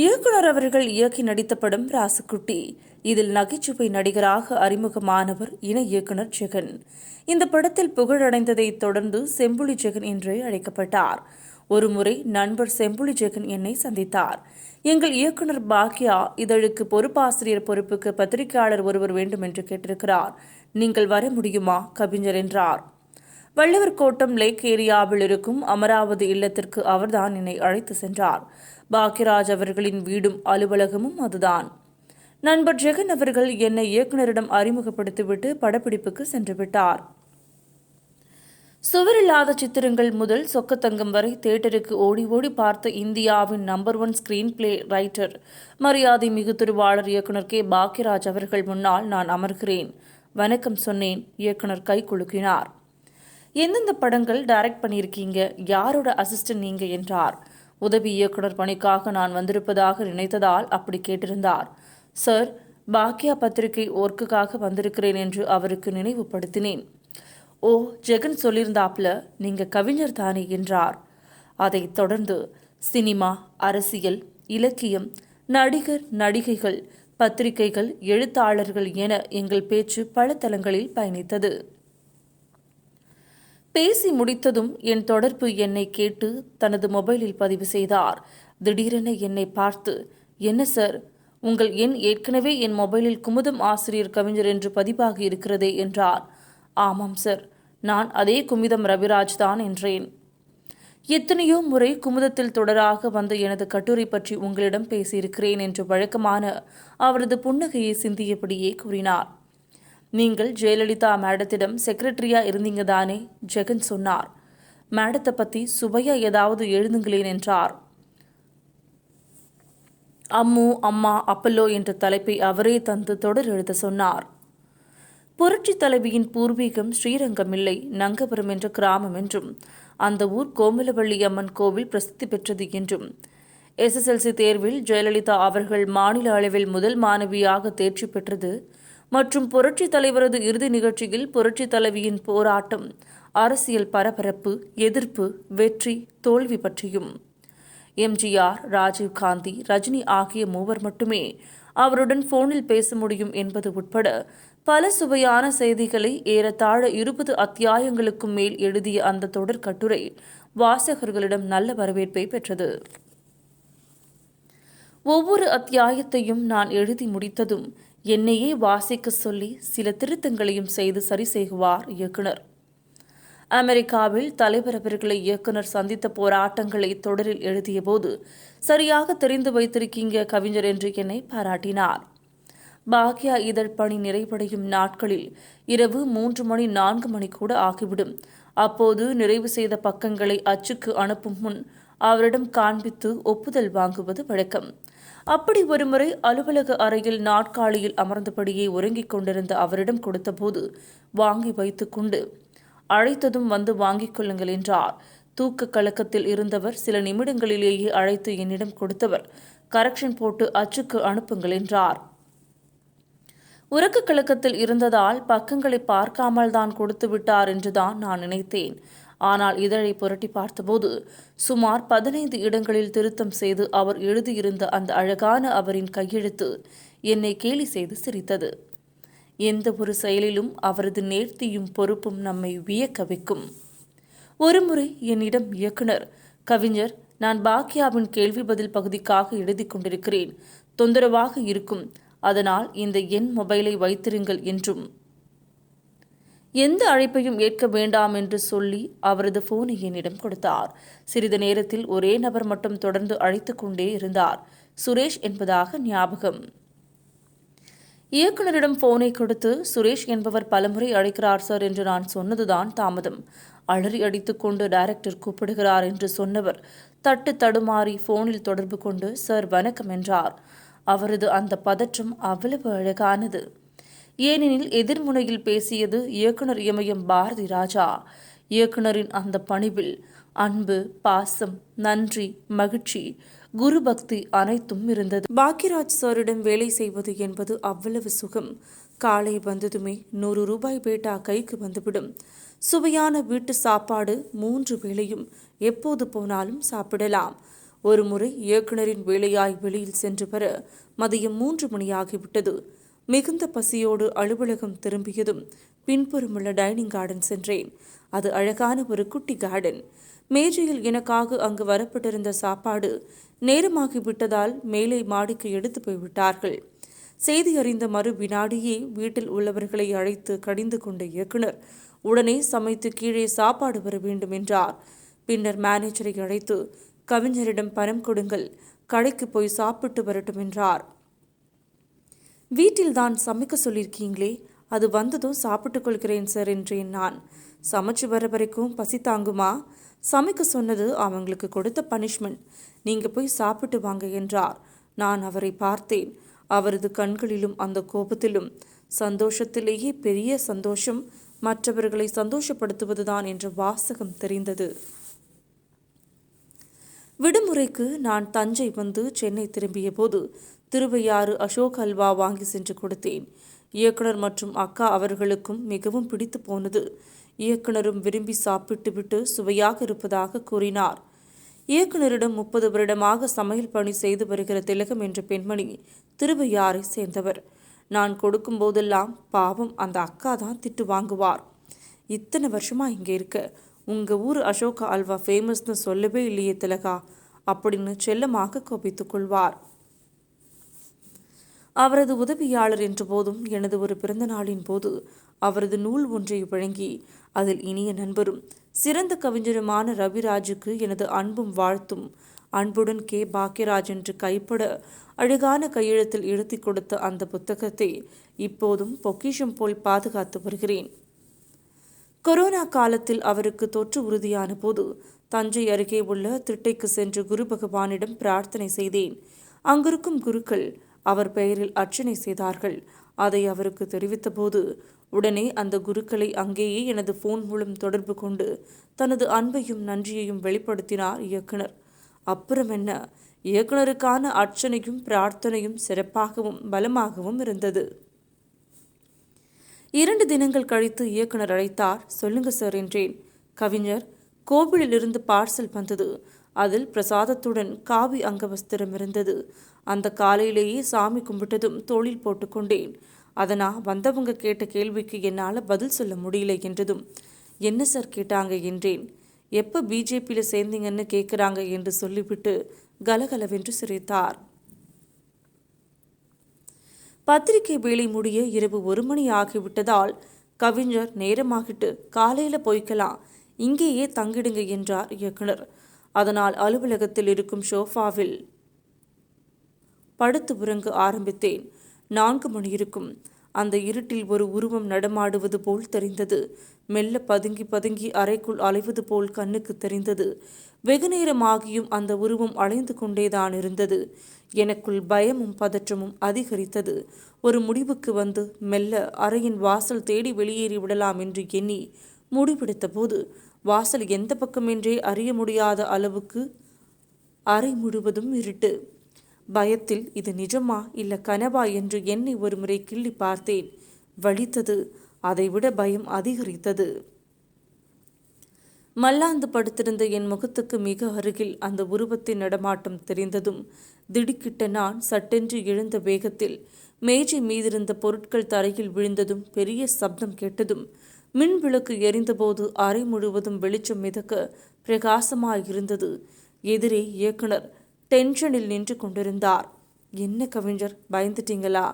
இயக்குனர் அவர்கள் இயக்கி நடித்த படம் ராசுக்குட்டி. இதில் நகைச்சுவை நடிகராக அறிமுகமானவர் இணை இயக்குனர் ஜெகன். இந்த படத்தில் புகழடைந்ததைத் தொடர்ந்து செம்புலி ஜெகன் என்றே அழைக்கப்பட்டார். ஒருமுறை நண்பர் செம்புலி ஜெகன் என்னை சந்தித்தார். எங்கள் இயக்குனர் பாக்யா இதழுக்கு பொறுப்பாசிரியர் பொறுப்புக்கு பத்திரிகையாளர் ஒருவர் வேண்டும் என்று கேட்டிருக்கிறார். நீங்கள் வர முடியுமா? கவிஞர் என்றார். வள்ளுவர் கோட்டம் லேக் ஏரியாவில் இருக்கும் அமராவதி இல்லத்திற்கு அவர்தான் என்னை அழைத்து சென்றார். பாக்யராஜ் அவர்களின் வீடும் அலுவலகமும் அதுதான். நண்பர் ஜெகன் அவர்கள் என்னை இயக்குனரிடம் அறிமுகப்படுத்திவிட்டு படப்பிடிப்புக்கு சென்று விட்டார். சுவரில்லாத சித்திரங்கள் முதல் சொக்கத்தங்கம் வரை தியேட்டருக்கு ஓடி ஓடி பார்த்த இந்தியாவின் number one screenplay writer மரியாதை மிகு திருவாளர் இயக்குனர் கே. பாக்யராஜ் அவர்கள் முன்னால் நான் அமர்கிறேன். வணக்கம் சொன்னேன். இயக்குனர் கை குலுக்கினார். எந்தெந்த படங்கள் டைரக்ட் பண்ணியிருக்கீங்க? யாரோட அசிஸ்டன்ட் நீங்க என்றார். உதவி இயக்குனர் பணிக்காக நான் வந்திருப்பதாக நினைத்ததால் அப்படி கேட்டிருந்தார். சார் பாக்கியா பத்திரிகை ஒர்க்குக்காக வந்திருக்கிறேன் என்று அவருக்கு நினைவுபடுத்தினேன். ஓ ஜெகன் சொல்லியிருந்தாப்ல நீங்க கவிஞர் தானே என்றார். அதைத் தொடர்ந்து சினிமா அரசியல் இலக்கியம் நடிகர் நடிகைகள் பத்திரிகைகள் எழுத்தாளர்கள் என எங்கள் பேச்சு பல தளங்களில் பயணித்தது. பேசி முடித்ததும் என் தொடர்பு என்னை கேட்டு தனது மொபைலில் பதிவு செய்தார். திடீரென என்னை பார்த்து என்ன சார் உங்கள் எண் ஏற்கனவே என் மொபைலில் குமுதம் ஆசிரியர் கவிஞர் என்று பதிவாகி இருக்கிறதே என்றார். ஆமாம் சார் நான் அதே குமுதம் ரவிராஜ் தான் என்றேன். எத்தனையோ முறை குமுதத்தில் தொடராக வந்த எனது கட்டுரை பற்றி உங்களிடம் பேசியிருக்கிறேன் என்று வழக்கமான அவரது புன்னகையை சிந்தியபடியே கூறினார். நீங்கள் ஜெயலலிதா மேடத்திடம் செக்ரட்டரியா இருந்தீங்க தானே ஜெகன் சொன்னார். மேடத்தை பத்தி சுவையா ஏதாவது எழுதுங்களேன் என்றார். அம்மு அம்மா அப்பல்லோ என்ற தலைப்பை அவரே தந்து தொடர் எழுத சொன்னார். புரட்சி தலைவியின் பூர்வீகம் ஸ்ரீரங்கம் இல்லை நங்கபுரம் என்ற கிராமம் என்றும் அந்த ஊர் கோமலவள்ளி அம்மன் கோவில் பிரசித்தி பெற்றது என்றும். எஸ்எஸ்எல்சி தேர்வில் ஜெயலலிதா அவர்கள் மாநில அளவில் முதல் மாணவியாக தேர்ச்சி பெற்றது மற்றும் புரட்சி தலைவரது இறுதி நிகழ்ச்சியில் புரட்சி தலைவியின் போராட்டம் அரசியல் பரபரப்பு எதிர்ப்பு வெற்றி தோல்வி பற்றியும். எம்ஜிஆர் ராஜீவ் காந்தி ரஜினி ஆகிய மூவர் மட்டுமே அவருடன் போனில் பேச முடியும் என்பது உட்பட பல சுவையான செய்திகளை ஏறத்தாழ இருபது அத்தியாயங்களுக்கும் மேல் எழுதிய அந்த தொடர் கட்டுரை வாசகர்களிடம் நல்ல வரவேற்பை பெற்றது. ஒவ்வொரு அத்தியாயத்தையும் நான் எழுதி முடித்ததும் என்னையே வாசிக்க சொல்லி சில திருத்தங்களையும் செய்து சரி செய்குவார் இயக்குனர். அமெரிக்காவில் தலைவர் அவர்களை இயக்குனர் சந்தித்த போராட்டங்களை தொடரில் எழுதியபோது சரியாக தெரிந்து வைத்திருக்கீங்க கவிஞர் என்று என்னை பாராட்டினார். பாக்யா இதழ் பணி நிறைவடையும் நாட்களில் இரவு மூன்று மணி நான்கு மணி கூட ஆகிவிடும். அப்போது நிறைவு செய்த பக்கங்களை அச்சுக்கு அனுப்பும் முன் அவரிடம் காண்பித்து ஒப்புதல் வாங்குவது வழக்கம். அப்படி ஒருமுறை அலுவலக அறையில் நாட்காலியில் அமர்ந்தபடியே உறங்கிக் கொண்டிருந்த அவரிடம் கொடுத்தபோது வாங்கி வைத்துக்கொண்டு அழைத்ததும் வந்து வாங்கிக் கொள்ளுங்கள் என்றார். தூக்க கலக்கத்தில் இருந்தவர் சில நிமிடங்களிலேயே அழைத்து என்னிடம் கொடுத்தவர் கரெக்ஷன் போட்டு அச்சுக்கு அனுப்புங்கள் என்றார். உறக்க கலக்கத்தில் இருந்ததால் பக்கங்களை பார்க்காமல் தான் கொடுத்து விட்டார் என்றுதான் நான் நினைத்தேன். ஆனால் இதழை புரட்டி பார்த்தபோது சுமார் பதினைந்து இடங்களில் திருத்தம் செய்து அவர் எழுதியிருந்த அந்த அழகான அவரின் கையெழுத்து என்னை கேலி செய்து சிரித்தது. எந்த ஒரு செயலிலும் அவரது நேர்த்தியும் பொறுப்பும் நம்மை வியக்க வைக்கும். ஒருமுறை என்னிடம் இயக்குனர் கவிஞர் நான் பாக்கியாவின் கேள்வி பதில் பகுதிக்காக எழுதி கொண்டிருக்கிறேன். தொந்தரவாக இருக்கும். அதனால் இந்த எண் மொபைலை வைத்திருங்கள் என்றும் எந்த அழைப்பையும் ஏற்க வேண்டாம் என்று சொல்லி அவரது போனை என்னிடம் கொடுத்தார். சிறிது நேரத்தில் ஒரே நபர் மட்டும் தொடர்ந்து அழைத்து கொண்டே இருந்தார். சுரேஷ் என்பதாக ஞாபகம். இயக்குனரிடம் போனை கொடுத்து சுரேஷ் என்பவர் பலமுறை அழைக்கிறார் சார் என்று நான் சொன்னதுதான் தாமதம். அலறி அடித்துக்கொண்டு டைரக்டர் கூப்பிடுகிறார் என்று சொன்னவர் தட்டு தடுமாறி போனில் தொடர்பு கொண்டு சார் வணக்கம் என்றார். அவரது அந்த பதற்றம் அவ்வளவு அழகானது. ஏனெனில் எதிர்முனையில் பேசியது இயக்குனர் இமயம் பாரதி ராஜா. இயக்குனரின் அந்த பணிவில் அன்பு பாசம் நன்றி மகிழ்ச்சி குரு பக்தி அனைத்தும் இருந்தது. பாக்கியராஜ் சாரிடம் வேலை செய்வது என்பது அவ்வளவு சுகம். காலை வந்ததுமே நூறு ரூபாய் பேட்டா கைக்கு வந்துவிடும். சுவையான வீட்டு சாப்பாடு மூன்று வேளையும் எப்போது போனாலும் சாப்பிடலாம். ஒருமுறை இயக்குனரின் வேலையாய் வெளியில் சென்று பெற மதியம் மூன்று மணியாகிவிட்டது மிகுந்த பசியோடு அலுவலகம் திரும்பியதும் பின்புறமுள்ள டைனிங் கார்டன் சென்றேன். அது அழகான ஒரு குட்டி கார்டன். மேஜையில் எனக்காக அங்கு வரப்பட்டிருந்த சாப்பாடு நேரமாகிவிட்டதால் மேலே மாடிக்கு எடுத்து போய்விட்டார்கள் செய்தி அறிந்த மறு வினாடியே வீட்டில் உள்ளவர்களை அழைத்து கடிந்து கொண்ட இயக்குனர் உடனே சமைத்து கீழே சாப்பாடு வர வேண்டும் என்றார். பின்னர் மேனேஜரை அழைத்து கவிஞரிடம் பணம் கொடுங்கள் கடைக்கு போய் சாப்பிட்டு வரட்டும் என்றார். வீட்டில் தான் சமைக்க சொல்லியிருக்கீங்களே அது வந்ததும் சாப்பிட்டு கொள்கிறேன் சார் என்றேன் நான். சமைச்சு வர வரைக்கும் பசி தாங்குமா? சமைக்க சொன்னது அவங்களுக்கு கொடுத்த பனிஷ்மெண்ட் நீங்கள் போய் சாப்பிட்டு வாங்க என்றார். நான் அவரை பார்த்தேன். அவரது கண்களிலும் அந்த கோபத்திலும் சந்தோஷத்திலேயே பெரிய சந்தோஷம். மற்றவர்களை சந்தோஷப்படுத்துவதுதான் என்ற வாசகம் தெரிந்தது. விடுமுறைக்கு நான் தஞ்சை வந்து சென்னை திரும்பிய போது திருவையாறு அசோக் அல்வா வாங்கி சென்று கொடுத்தேன். இயக்குனர் மற்றும் அக்கா அவர்களுக்கும் மிகவும் பிடித்து போனது. இயக்குனரும் விரும்பி சாப்பிட்டுவிட்டு சுவையாக இருப்பதாக கூறினார். இயக்குனரிடம் முப்பது வருடமாக சமையல் பணி செய்து வருகிற திலகம் என்ற பெண்மணி திருவையாறை சேர்ந்தவர். நான் கொடுக்கும் போதெல்லாம் பாவம் அந்த அக்கா தான் திட்டு வாங்குவார். இத்தனை வருஷமா இங்கே இருக்க. உங்க ஊர் அசோகா அல்வா ஃபேமஸ்னு சொல்லவே இல்லையே திலகா. அப்படின்னு செல்லமாக கோபித்துக் கொள்வார். அவரது உதவியாளர் என்ற போதும் எனது ஒரு பிறந்த நாளின் போது அவரது நூல் ஒன்றை வழங்கி அதில் இனிய நண்பரும் சிறந்த கவிஞருமான ரவிராஜுக்கு எனது அன்பும் வாழ்த்தும். அன்புடன் கே. பாக்கியராஜ் என்று கைப்பட அழகான கையெழுத்தில் எழுதி கொடுத்த அந்த புத்தகத்தை இப்போதும் பொக்கிஷம் போல் பாதுகாத்து வருகிறேன். கொரோனா காலத்தில் அவருக்கு தொற்று உறுதியான போது தஞ்சை அருகே உள்ள திட்டைக்கு சென்று குரு பகவானிடம் பிரார்த்தனை செய்தேன். அங்கிருக்கும் குருக்கள் அவர் பெயரில் அர்ச்சனை செய்தார்கள். அதை அவருக்கு தெரிவித்தபோது உடனே அந்த குருக்களை அங்கேயே எனது ஃபோன் மூலம் தொடர்பு கொண்டு தனது அன்பையும் நன்றியையும் வெளிப்படுத்தினார் இயக்குனர். அப்புறம் என்ன? இயக்குனருக்கான அர்ச்சனையும் பிரார்த்தனையும் சிறப்பாகவும் பலமாகவும் இருந்தது. இரண்டு தினங்கள் கழித்து இயக்குனர் அழைத்தார். சொல்லுங்க சார் என்றேன். கவிஞர் கோவிலில் இருந்து பார்சல் வந்தது. அதில் பிரசாதத்துடன் காவி அங்கவஸ்திரம் இருந்தது. அந்த காலையிலேயே சாமி கும்பிட்டதும் தோளில் போட்டுக்கொண்டேன் அதனா வந்தவங்க கேட்ட கேள்விக்கு என்னால் பதில் சொல்ல முடியல என்றதும் என்ன சார் கேட்டாங்க? என்றேன். எப்போ பிஜேபியில் சேர்ந்தீங்கன்னு கேட்குறாங்க என்று சொல்லிவிட்டு கலகலவென்று சிரித்தார். பத்திரிகை வேலை முடிய இரவு ஒரு மணி ஆகிவிட்டதால் கவிஞர் நேரமாகிட்டு காலையில் போய்க்கலாம் இங்கேயே தங்கிடுங்க என்றார் இயக்குனர். அதனால் அலுவலகத்தில் இருக்கும் ஷோஃபாவில் படுத்து உறங்க ஆரம்பித்தேன். நான்கு மணி இருக்கும் அந்த இருட்டில் ஒரு உருவம் நடமாடுவது போல் தெரிந்தது. மெல்ல பதுங்கி பதுங்கி அறைக்குள் அலைவது போல் கண்ணுக்கு தெரிந்தது. வெகுநேரமாகியும் அந்த உருவம் அலைந்து கொண்டேதான் இருந்தது. எனக்குள் பயமும் பதற்றமும் அதிகரித்தது. ஒரு முடிவுக்கு வந்து மெல்ல அறையின் வாசல் தேடி வெளியேறி விடலாம் என்று எண்ணி முடிவெடுத்த போது வாசல் எந்த பக்கமென்றே அறிய முடியாத அளவுக்கு அறை முழுவதும் இருட்டு. பயத்தில் இது நிஜமா இல்ல கனவா? என்று என்னை ஒருமுறை கிள்ளி பார்த்தேன். வலித்தது. அதைவிட பயம் அதிகரித்தது. மல்லாந்து படுத்திருந்த என் முகத்துக்கு மிக அருகில் அந்த உருவத்தின் நடமாட்டம் தெரிந்ததும் திடுக்கிட்ட நான் சட்டென்று எழுந்த வேகத்தில் மேஜை மீதிருந்த பொருட்கள் தரையில் விழுந்ததும் பெரிய சப்தம் கேட்டதும் மின் விளக்கு எரிந்தபோது அறை முழுவதும் வெளிச்சம் மிதக்க பிரகாசமாயிருந்தது. எதிரே இயக்குனர் டென்ஷனில் நின்று கொண்டிருந்தார். என்ன கவிஞர் பயந்துட்டீங்களா?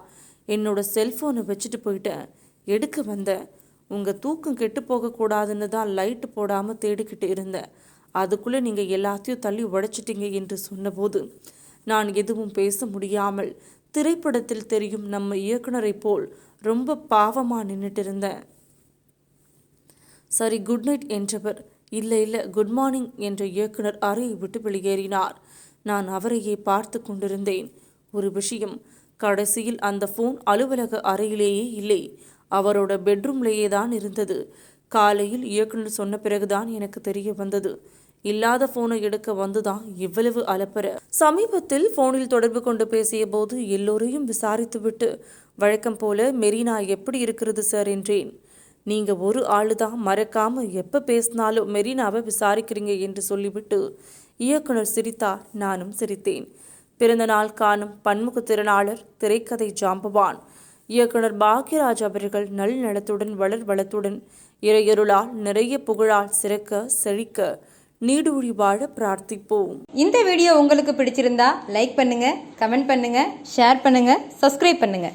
என்னோட செல்ஃபோனை வச்சுட்டு போயிட்டேன். எடுக்க வந்தேன். உங்கள் தூக்கம் கெட்டு போகக்கூடாதுன்னு தான் லைட்டு போடாமல் தேடிக்கிட்டு இருந்தேன். அதுக்குள்ளே நீங்கள் எல்லாத்தையும் தள்ளி உடைச்சிட்டீங்க என்று சொன்னபோது நான் எதுவும் பேச முடியாமல் திரைப்படத்தில் தெரியும் நம்ம இயக்குனரை போல் ரொம்ப பாவமாக நின்றுட்டு இருந்தேன். சரி குட் நைட் என்றவர். இல்லை இல்லை குட் மார்னிங் என்ற இயக்குனர் அறையை விட்டு வெளியேறினார். நான் அவரையே பார்த்து கொண்டிருந்தேன். ஒரு விஷயம் கடைசியில் அந்த ஃபோன் அலுவலக அறையிலேயே இல்லை. அவரோட பெட்ரூம்லேயே தான் இருந்தது. காலையில் இயக்குனர் சொன்ன பிறகுதான் எனக்கு தெரிய வந்தது. இல்லாத போனை எடுக்க வந்துதான் இவ்வளவு அலப்பற. சமீபத்தில் போனில் தொடர்பு கொண்டு பேசிய போது எல்லோரையும் விசாரித்துவிட்டு வழக்கம் போல மெரினா எப்படி இருக்கிறது சார்? என்றேன். நீங்கள் ஒரு ஆளு தான் மறக்காமல் எப்போ பேசினாலும் மெரினாவை விசாரிக்கிறீங்க என்று சொல்லிவிட்டு இயக்குனர் சிரித்தார். நானும் சிரித்தேன். பிறந்தநாள் காணும் பன்முக திறனாளர் திரைக்கதை ஜாம்பவான். இயக்குனர் பாக்யராஜ் அவர்கள் நல் நலத்துடன் வளர் வளத்துடன் இறையருளால் நிறைய புகழால் சிறக்க செழிக்க நீடுழி வாழ பிரார்த்திப்போம். இந்த வீடியோ உங்களுக்கு பிடிச்சிருந்தா லைக் பண்ணுங்க கமெண்ட் பண்ணுங்க ஷேர் பண்ணுங்க சப்ஸ்கிரைப் பண்ணுங்க.